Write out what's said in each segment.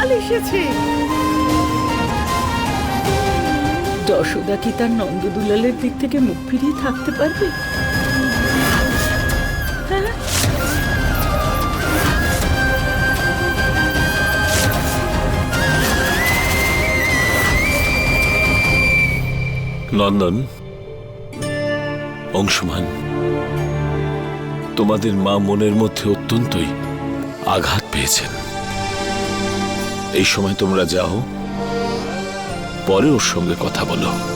দুলাল এসেছে। যশোদা কি তার নন্দ দুলালের দিক থেকে মুখ ফিরিয়ে থাকতে পারবে? হ্যাঁ? নন্দন, অংশমান, তোমাদের মা মনের মধ্যে অত্যন্তই আঘাত পেয়েছেন। এই সময় তোমরা যাও পরে ওর সঙ্গে কথা বলো।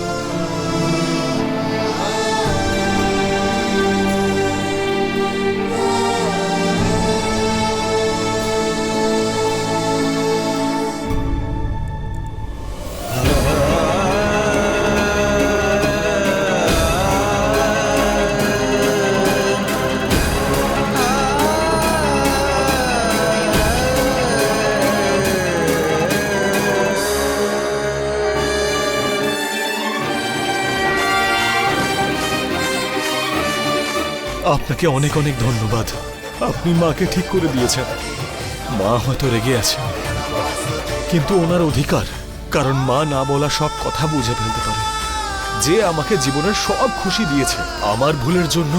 আপনাকে অনেক অনেক ধন্যবাদ। আপনি মাকে ঠিক করে দিয়েছেন। মা হয়তো রেগে আছে। কিন্তু ওনার অধিকার, কারণ মা না বলা সব কথা বুঝে ফেলতে পারে। যে আমাকে জীবনের সব খুশি দিয়েছে, আমার ভুলের জন্য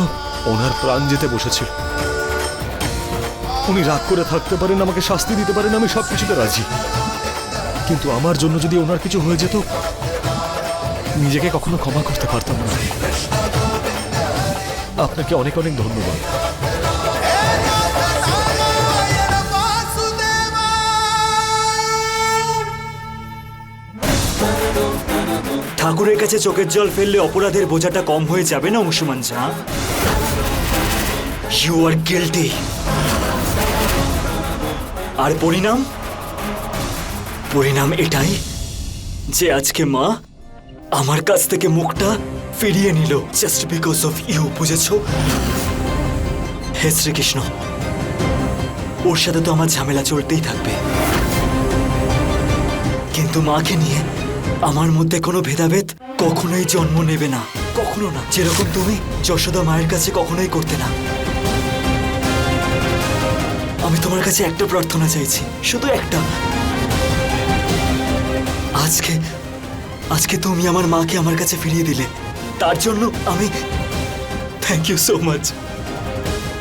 ওনার প্রাণ যেতে বসেছিল উনি রাগ করে থাকতে পারেন, আমাকে শাস্তি দিতে পারেন, আমি সব কিছুতে রাজি। কিন্তু আমার জন্য যদি ওনার কিছু হয়ে যেত, নিজেকে কখনো ক্ষমা করতে পারতাম না। আপনাকে অনেক অনেক ধন্যবাদ। ঠাকুরের কাছে চোখের জল ফেললে অপরাধের বোঝাটা কম হয়ে যাবে না Anshuman Jha? You are guilty আর পরিণাম? পরিণাম এটাই যে আজকে মা আমার কাছ থেকে মুখটা ফিরিয়ে নিল। জাস্ট বিকজ অফ ইউ বুঝেছ? হে শ্রীকৃষ্ণ, ওর সাথে তো আমার ঝামেলা চলতেই থাকবে। কিন্তু মাকে নিয়ে আমার মধ্যে কোনো ভেদাভেদ কখনোই জন্ম নেবে না। কখনো না। যেরকম তুমি যশোদা মায়ের কাছে কখনোই করতে না। আমি তোমার কাছে একটা প্রার্থনা চাইছি, শুধু একটা। আজকে আজকে তুমি আমার মাকে আমার কাছে ফিরিয়ে দিলে তার জন্য আমি thank you so much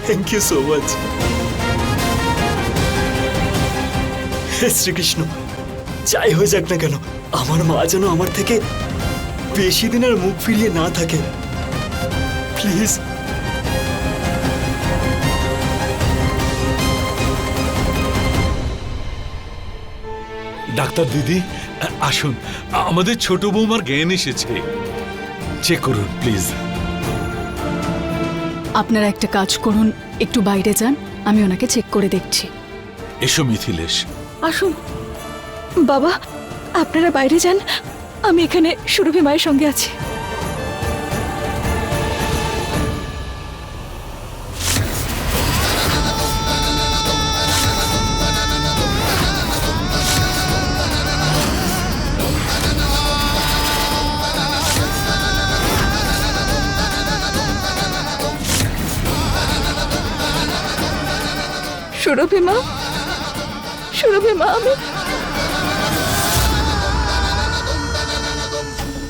thank you so much Srikrishna, যাই হয়ে যাক না কেন, আমার মা যেন আমার থেকে বেশি দিন আর মুখ ফিরিয়ে না থাকে। প্লিজ ডাক্তার দিদি, আসুন। আমাদের ছোট বৌমার জ্ঞান এসেছে। চেক করুন প্লিজ। আপনারা একটা কাজ করুন একটু বাইরে যান আমি ওনাকে চেক করে দেখছি। এসো মিথিলেশ। আসুন। বাবা আপনারা বাইরে যান আমি এখানে সুরভি মায়ের সঙ্গে আছি। সুরভি মা? সুরভি মা আমি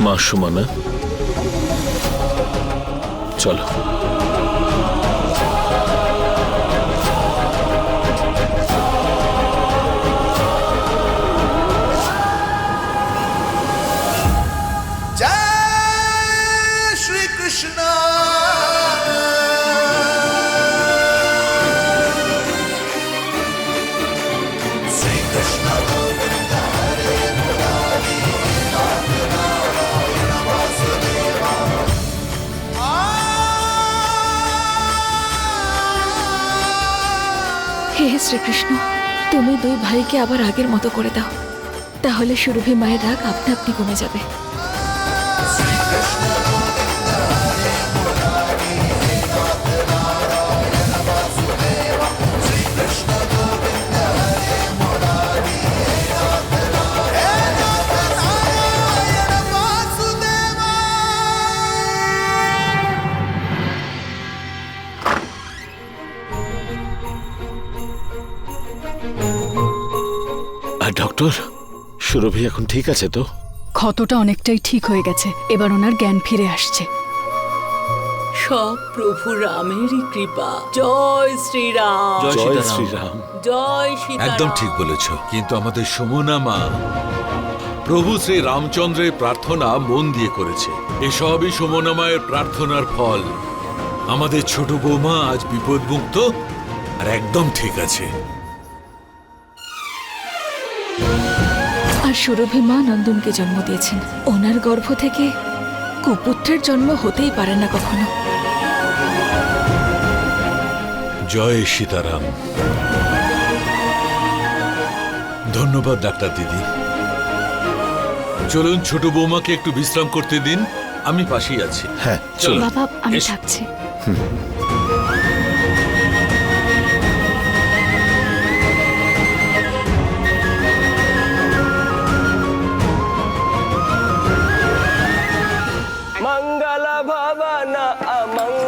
মা সুমানা। চলো। জয় শ্রীকৃষ্ণ, তুমি দুই ভাইকে আবার আগের মতো করে দাও। তাহলে সুরভি মায়ের রাগ আপনা আপনি কমে যাবে। সুরভি এখন ঠিক আছে তো? ক্ষতটা অনেকটাই ঠিক হয়ে গেছে। এবার ওনার জ্ঞান ফিরে আসছে। সব প্রভু রামেরই কৃপা। জয় শ্রীরাম। জয়। শ্রীরাম। জয় সীতারাম। একদম ঠিক বলেছ কিন্তু আমাদের সুমনা মা প্রভু শ্রী রামচন্দ্রের প্রার্থনা মন দিয়ে করেছে। এসবই সুমনা মায়ের প্রার্থনার ফল। আমাদের ছোট বৌমা আজ বিপদমুক্ত আর একদম ঠিক আছে। আর সুরভি মা নন্দনকে জন্ম দিয়েছেন। ওনার গর্ভ থেকে কুপুত্রের জন্ম হতেই পারে না কখনো। জয় সীতারাম। ধন্যবাদ ডাক্তার দিদি। চলুন ছোট বৌমাকে একটু বিশ্রাম করতে দিন। আমি পাশেই আছি। হ্যাঁ চলো বাবা আমি। থাকছি। भवन अमङ्गलहारी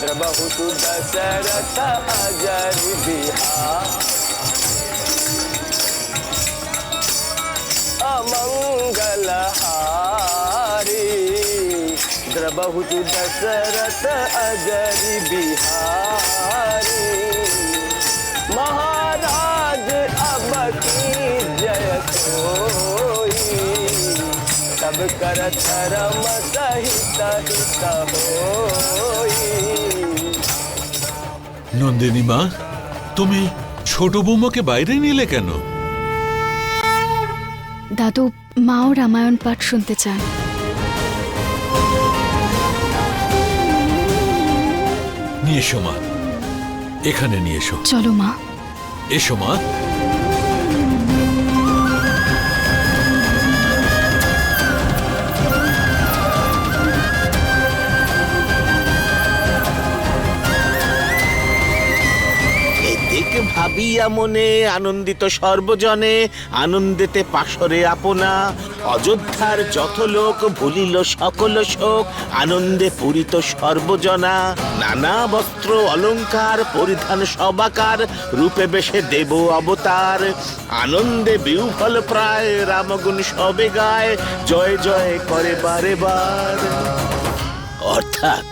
द्रबहु दशरथ अजर अमङ्गलहारी द्रबहु बहुत दशरथ अजर बिहारी। महाराज कर धर्म सहित हित होई নন্দিনী মা তুমি ছোট বৌমাকে বাইরে নিলে কেন দাদু মাও রামায়ণ পাঠ শুনতে চান নিয়ে এসো মা এখানে নিয়ে এসো চলো মা এসো মা ভাবিয়া মনে আনন্দিত সর্বজনে, আনন্দেতে পাশরে আপনা। অযোধ্যার যত লোক ভুলিল সকল শোক, আনন্দে পূরিত সর্বজনা। নানা বস্ত্র অলঙ্কার, পরিধান সবাকার, রূপে বেশে দেব অবতার। আনন্দে বিউফল প্রায়, রামগুণ সবে গায়, জয় জয় করে বারে বার। অর্থাৎ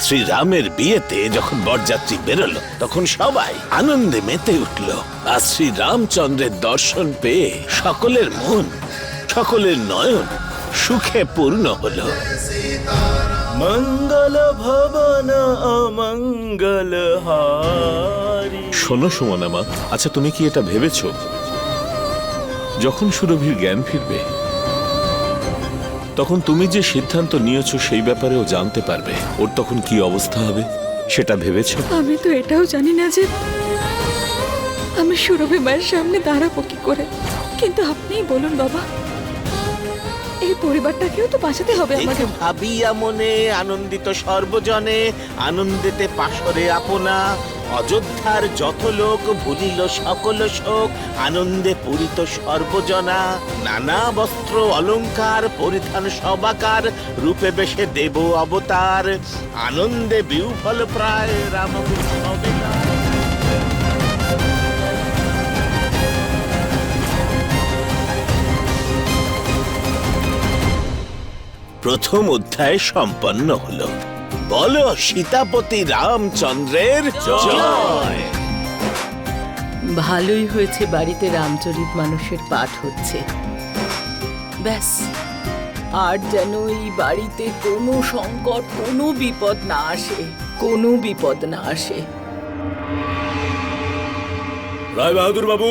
শ্রীরামের বিয়েতে যখন বরযাত্রী বেরোলো তখন সবাই আনন্দে মেতে উঠল। আর শ্রীরামচন্দ্রের দর্শন পেয়ে সকলের মন সকলের নয়ন সুখে পূর্ণ হলো। মঙ্গল ভবন অমঙ্গল হারি। শোনো সুমনা মা আচ্ছা তুমি কি এটা ভেবেছ? যখন সুরভির জ্ঞান ফিরবে তখন তুমি যে সিদ্ধান্ত নিয়েছো সেই ব্যাপারেও জানতে পারবে। ওর তখন কি অবস্থা হবে সেটা ভেবেছো? আমি তো এটাও জানি না যে আমি সুরভি মায়ের সামনে দাঁড়াবো কি করে। কিন্তু আপনিই বলুন বাবা এই পরিবারটাকেও তো বাঁচাতে হবে আমাকে ভাবিয়া মনে আনন্দিত সর্বজনে আনন্দেতে পাশরে আপনা। অযোধ্যার যত লোক ভুলিল সকল শোক, আনন্দে পূরিত সর্বজনা। নানা বস্ত্র অলংকার পরিধান সবাকার, রূপে বেশে দেব অবতার। আনন্দে বিউফল প্রায় সবেকার প্রথম অধ্যায় সম্পন্ন হলো। বলো সীতাপতি রামচন্দ্রের জয়। ভালোই হয়েছে বাড়িতে রামচরিত মানুষের পাঠ হচ্ছে। ব্যাস আর যেন এই বাড়িতে কোনো সংকট কোনো বিপদ না আসে কোনো বিপদ না আসে। রায় বাহাদুর বাবু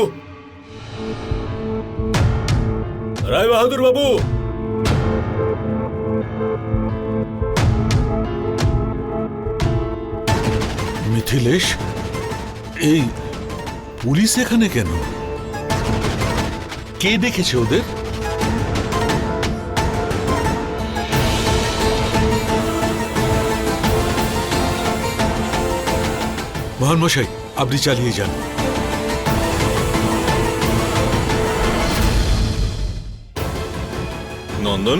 রায় বাহাদুর বাবু মিথিলেশ এই পুলিশ এখানে কেন? কে দেখেছে ওদের? মহান মশাই আপনি চালিয়ে যান। নন্দন,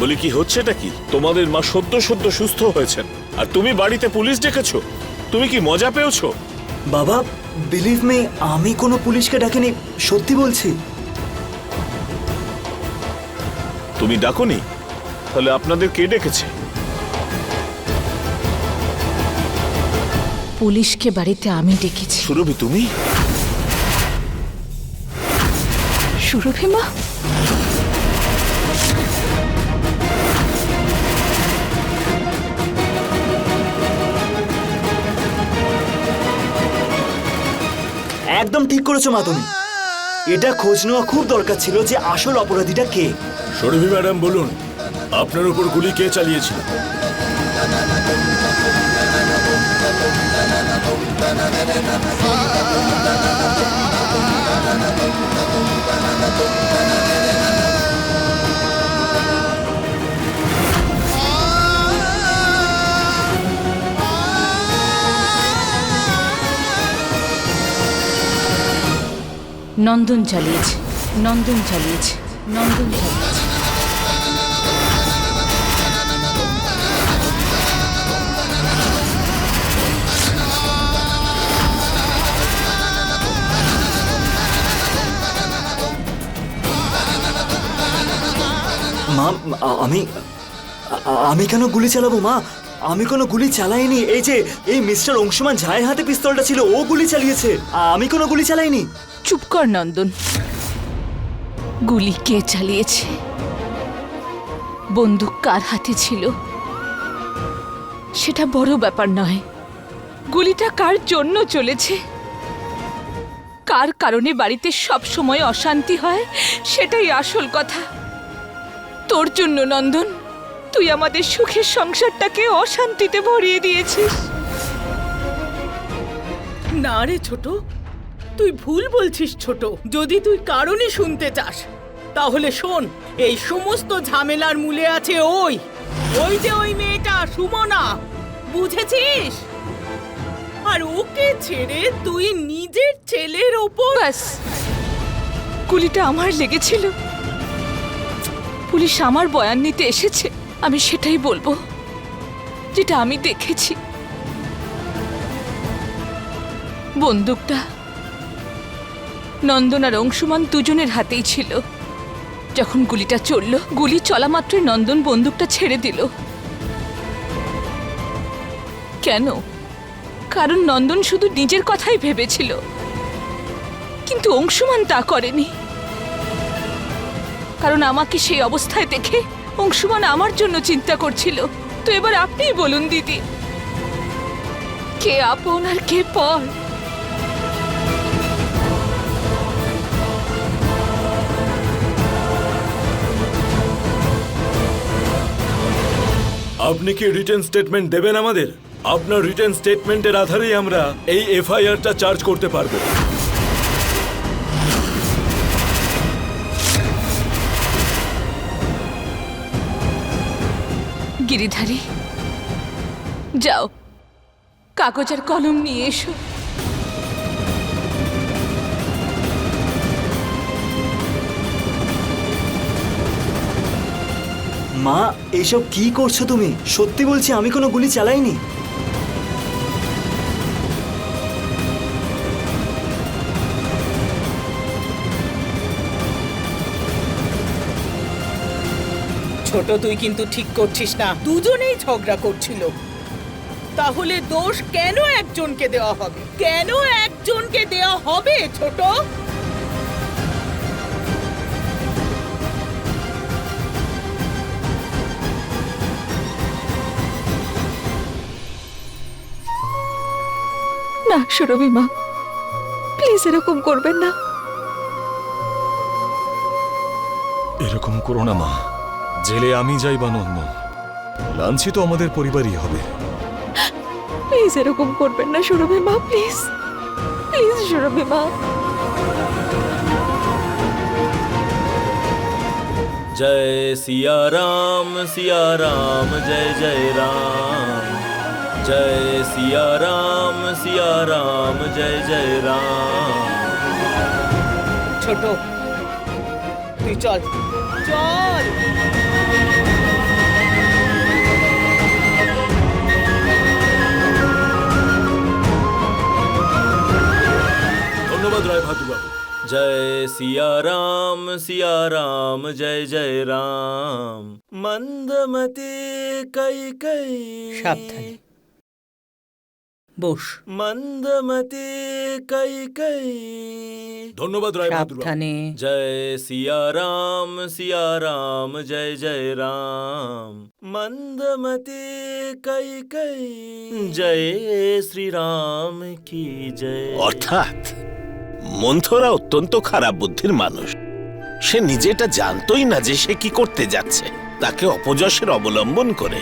বলি কি হচ্ছে এটা কি? তোমাদের মা সদ্য সদ্য সুস্থ হয়েছেন। আর তুমি বাড়িতে পুলিশ ডেকেছো? তুমি কি মজা পেয়েছ? বাবা বিলিভ মি আমি কোনো পুলিশকে ডাকিনি সত্যি বলছি। তুমি ডাকোনি? তাহলে আপনাদের কে ডেকেছে? পুলিশকে বাড়িতে আমি ডেকেছি। সুরভি তুমি? সুরভি মা? একদম ঠিক করেছ, মা তুমি। এটা খোঁজ নেওয়া খুব দরকার ছিল যে আসল অপরাধীটা কে। সরভি ম্যাডাম, বলুন, আপনার উপর গুলি কে চালিয়েছিল? নন্দন চালিয়েছে নন্দন চালিয়েছে নন্দন চালিয়েছে। মা আমি আমি কেন গুলি চালাবো মা? আমি কোনো গুলি চালাইনি। এই যে, এই মিস্টার অংশুমান ঝায়ের হাতে পিস্তলটা ছিল, ও গুলি চালিয়েছে। আমি কোনো গুলি চালাইনি। চুপ কর, নন্দন। গুলি কে চালিয়েছে? বন্দুক কার হাতে ছিল? সেটা বড় ব্যাপার নয়। গুলিটা কার জন্য চলেছে? কার কারণে বাড়িতে সব সময় অশান্তি হয়? সেটাই আসল কথা। তোর জন্য, নন্দন, তুই আমাদের সুখের সংসারটাকে অশান্তিতে ভরিয়ে দিয়েছিস। না রে ছোট তুই ভুল বলছিস ছোট। যদি তুই কারণই শুনতে চাস, তাহলে শোন, এই সমস্ত ঝামেলার মূলে আছে ওই। ওই যে ওই মেয়েটা, সুমনা। বুঝেছিস? আর ওকে ছেড়ে তুই নিজের ছেলের ওপর গুলিটা আমার লেগেছিল। পুলিশ আমার বয়ান নিতে এসেছে, আমি সেটাই বলব। যেটা আমি দেখেছি। বন্দুকটা নন্দন আর অংশুমান দুজনের হাতেই ছিল। যখন গুলিটা চলল, গুলি চলা মাত্রই নন্দন বন্দুকটা ছেড়ে দিল। কেন? কারণ নন্দন শুধু নিজের কথাই ভেবেছিল। কিন্তু অংশুমান তা করেনি। কারণ আমাকে সেই অবস্থায় দেখে অংশুমান আমার জন্য চিন্তা করছিল। তো এবার আপনিই বলুন, দিদি। কে আপন আর কে পর? আপনি কি রিটার্ন স্টেটমেন্ট দেবেন আমাদের? আপনার রিটার্ন স্টেটমেন্টের আধারেই আমরা এই এফআইআরটা চার্জ করতে পারব। গিরিধারী, যাও। কাগজের কলম নিয়ে এসো। মা এইসব কি করছ তুমি? সত্যি বলছি, আমি কোনো গুলি চালাইনি। ছোট তুই কিন্তু ঠিক করছিস না। দুজনেই ঝগড়া করছিল। তাহলে দোষ কেন একজনকে দেওয়া হবে? কেন একজনকে দেওয়া হবে ছোট? না সুরভি মা। প্লিজ এরকম করবেন না। এরকম করো না মা। জেলে আমি যাই বা লাঞ্চি তো আমাদের পরিবারই হবে। প্লিজ এরকম করবেন না সুরভি মা প্লিজ। প্লিজ সুরভি মা। জয় সিয়া রাম সিয়া রাম জয় জয় রাম। जय सिया राम सिया राम जय जय राम ছোট তুই চল চল ধন্যবাদ রায় ভাদুবাবু जय सिया राम सिया राम जय जय राम मंदमती कई कई সাবধানে। বোস। মন্দমতে কাই কাই। ধন্যবাদ রায় সাবধানে। জয় সিয়ারাম সিয়ারাম জয় জয় রাম। মন্দমতে কাই কাই। জয় শ্রীরাম কি জয়। অর্থাৎ মন্থরা অত্যন্ত খারাপ বুদ্ধির মানুষ। সে নিজেটা জানতোই না যে সে কি করতে যাচ্ছে। তাকে অপযশের অবলম্বন করে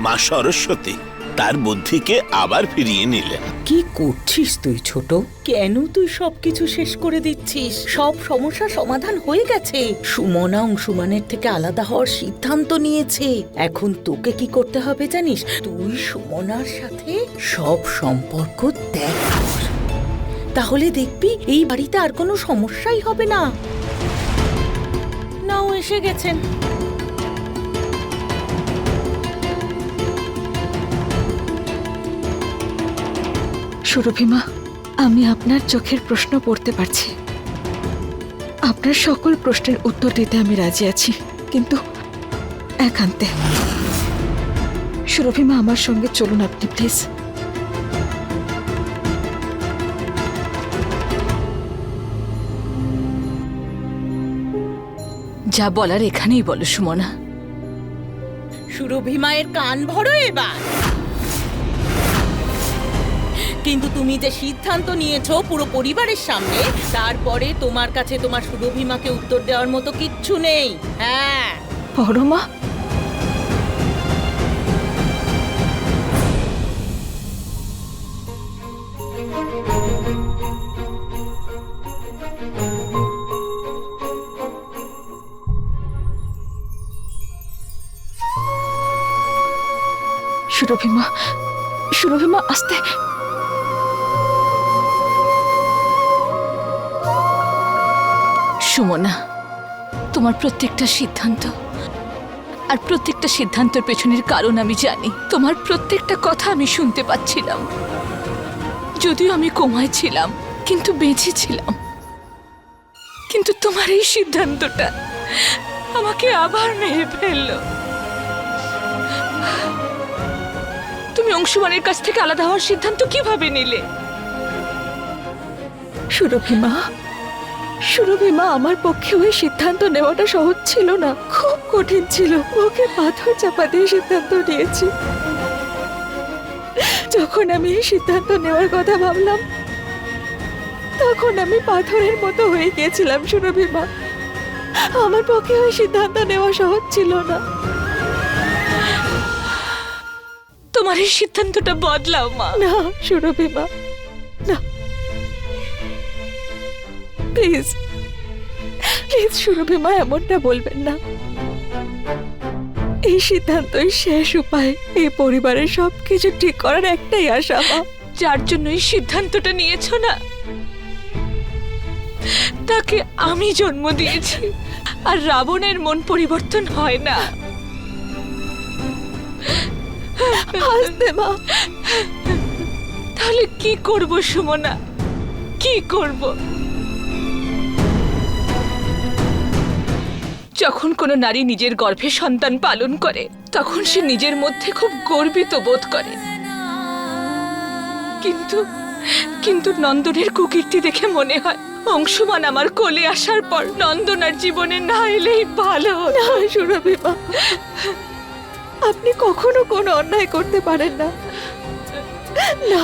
মা সরস্বতী তার বুদ্ধিকে আবার ফিরিয়ে নিলেন। কি করছিস তুই ছোট? কেন তুই সবকিছু শেষ করে দিচ্ছিস? সব সমস্যা সমাধান হয়ে গেছে। সুমনা অংশুমানের থেকে আলাদা হওয়ার সিদ্ধান্ত নিয়েছে। এখন তোকে কি করতে হবে জানিস? তুই সুমনার সাথে সব সম্পর্ক ত্যাগ কর তাহলে দেখবি এই বাড়িতে আর কোনো সমস্যাই হবে না। নাও এসে গেছেন। সুরভিমা আমি আপনার চোখের প্রশ্ন পড়তে পারছি। আপনার সকল প্রশ্নের উত্তর দিতে আমি রাজি আছি, কিন্তু একান্তে। সুরভিমা আমার সঙ্গে চলুন আপনি, প্লিজ। যা বলার এখানেই বলো, সুমনা। সুরভি মায়ের কান ভরো এবার। কিন্তু তুমি যে সিদ্ধান্ত নিয়েছো পুরো পরিবারের সামনে, তারপরে তোমার কাছে তোমার সুরভি মাকে উত্তর দেওয়ার মতো কিচ্ছু নেই। হ্যাঁ। পরমা সুরভিমা সুরভিমা, আস্তে। সুমনা, তোমার প্রত্যেকটা সিদ্ধান্ত আর প্রত্যেকটা সিদ্ধান্তের পেছনের কারণ আমি জানি। তোমার প্রত্যেকটা কথা আমি শুনতে পাচ্ছিলাম। যদিও আমি কোমায় ছিলাম, কিন্তু বেঁচে ছিলাম। কিন্তু তোমার এই সিদ্ধান্তটা আমাকে আবার মেরে ফেলল। তুমি অংশুমানের কাছ থেকে আলাদা হওয়ার সিদ্ধান্ত কীভাবে নিলে? সুরভিমা সুরভিমা আমার পক্ষে ওই সিদ্ধান্ত নেওয়াটা সহজ ছিল না। খুব কঠিন ছিল। ওকে পাথর চাপা দিয়ে সিদ্ধান্ত নিয়েছি। যখন আমি এই সিদ্ধান্ত নেওয়ার কথা ভাবলাম তখন আমি পাথরের মতো হয়ে গিয়েছিলাম সুরভিমা আমার পক্ষে ওই সিদ্ধান্ত নেওয়া সহজ ছিল না। তোমার এই সিদ্ধান্তটা বদলাও মা। না সুরভিমা না প্লিজ প্লিজ সুরভি মা এমনটা বলবেন না। এই সিদ্ধান্তই শেষ উপায়। এই পরিবারের সবকিছু ঠিক করার একটাই আশা মা। যার জন্য এই সিদ্ধান্তটা নিয়েছো না তাকে আমি জন্ম দিয়েছি। আর রাবণের মন পরিবর্তন হয় না। মা। তাহলে কি করব সুমনা? কি করব? যখন কোনো নারী নিজের গর্ভে সন্তান পালন করে, তখন সে নিজের মধ্যে খুব গর্বিত বোধ করে কিন্তু কিন্তু নন্দনের কুকীর্তি দেখে মনে হয়, অংশমান আমার কোলে আসার পর নন্দন আর জীবনে না এলেই ভালো। না আপনি কখনো কোনো অন্যায় করতে পারেন না না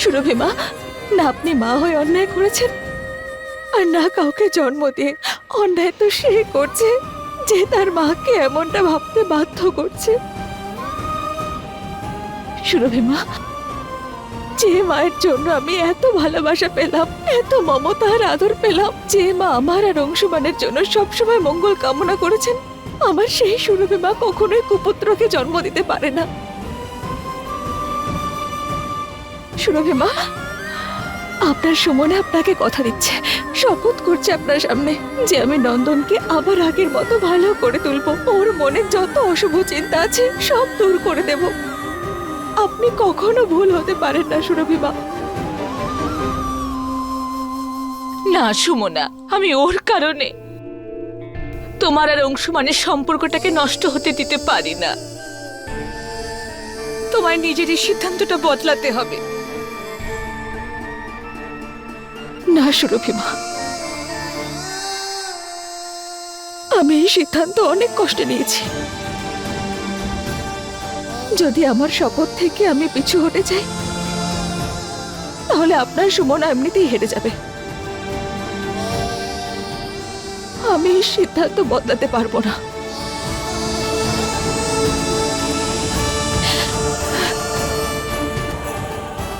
সুরভিমা না আপনি মা হয়ে অন্যায় করেছেন, আর না কাউকে জন্ম দিয়ে অন্যায় তো সে করছে, যে তার মাকে এমনটা ভাবতে বাধ্য করছে। সুরভিমা যে মায়ের জন্য আমি এত ভালোবাসা পেলাম, এত মমতা আর আদর পেলাম, যে মা আমার আর অংশমানের জন্য সবসময় মঙ্গল কামনা করেছেন, আমার সেই সুরভি মা কখনোই কুপুত্রকে জন্ম দিতে পারে না। সুরভি মা আপনার সুমনে আপনাকে কথা দিচ্ছে। শপথ করছে আপনার সামনে যে আমি নন্দনকে আবার আগের মতো ভালো করে তুলবো। ওর মনে যত অশুভ চিন্তা আছে, সব দূর করে দেব। আপনি কখনো ভুল হতে পারেন না, সুরভি মা। না, সুমনা, আমি ওর কারণে। তোমার আর অংশুমানের সম্পর্কটাকে নষ্ট হতে দিতে পারি না। তোমার নিজেরই সিদ্ধান্তটা বদলাতে হবে। না সুরভিমা আমি এই সিদ্ধান্ত অনেক কষ্টে নিয়েছি। যদি আমার শপথ থেকে আমি পিছু হটে যাই, তাহলে আপনার সুমনা এমনিতেই হেরে যাবে। আমি এই সিদ্ধান্ত বদলাতে পারব না।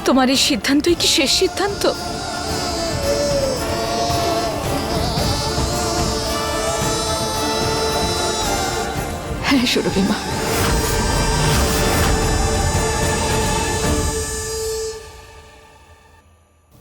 তোমার এই সিদ্ধান্তই কি শেষ সিদ্ধান্ত? হ্যাঁ সুরভিমা